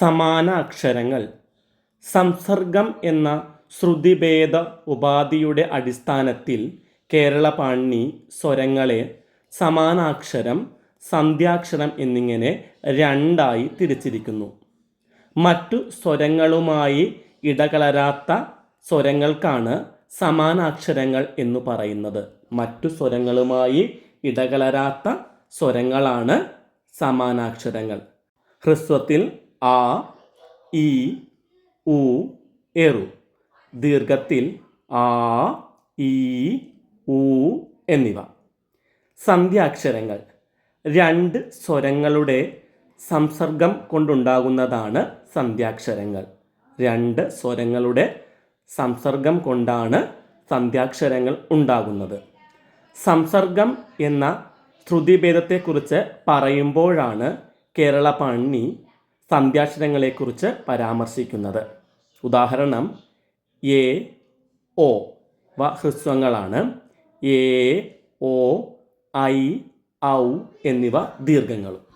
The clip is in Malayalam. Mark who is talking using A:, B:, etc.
A: സമാന അക്ഷരങ്ങൾ സംസർഗം എന്ന ശ്രുതിഭേദ ഉപാധിയുടെ അടിസ്ഥാനത്തിൽ കേരള പാണി സ്വരങ്ങളെ സമാനാക്ഷരം സന്ധ്യാക്ഷരം എന്നിങ്ങനെ രണ്ടായി തിരിച്ചിരിക്കുന്നു. മറ്റു സ്വരങ്ങളുമായി ഇടകലരാത്ത സ്വരങ്ങൾക്കാണ് സമാനാക്ഷരങ്ങൾ എന്ന് പറയുന്നത്. മറ്റു സ്വരങ്ങളുമായി ഇടകലരാത്ത സ്വരങ്ങളാണ് സമാനാക്ഷരങ്ങൾ. ഹ്രസ്വത്തിൽ ആ ഇ ഉ എറു. ദീർഘത്തിൽ ആ ഇ ഉ എന്നിവ. സന്ധ്യാക്ഷരങ്ങൾ രണ്ട് സ്വരങ്ങളുടെ സംസർഗം കൊണ്ടുണ്ടാകുന്നതാണ് സന്ധ്യാക്ഷരങ്ങൾ രണ്ട് സ്വരങ്ങളുടെ സംസർഗം കൊണ്ടാണ് സന്ധ്യാക്ഷരങ്ങൾ ഉണ്ടാകുന്നത്. സംസർഗം എന്ന ശ്രുതിഭേദത്തെക്കുറിച്ച് പറയുമ്പോഴാണ് കേരള പാണി സന്ധ്യാക്ഷരങ്ങളെക്കുറിച്ച് പരാമർശിക്കുന്നത്. ഉദാഹരണം എ ഒ വ ഹ്രസ്വങ്ങളാണ്. എ ഒ ഐ ഔ എന്നിവ ദീർഘങ്ങളും.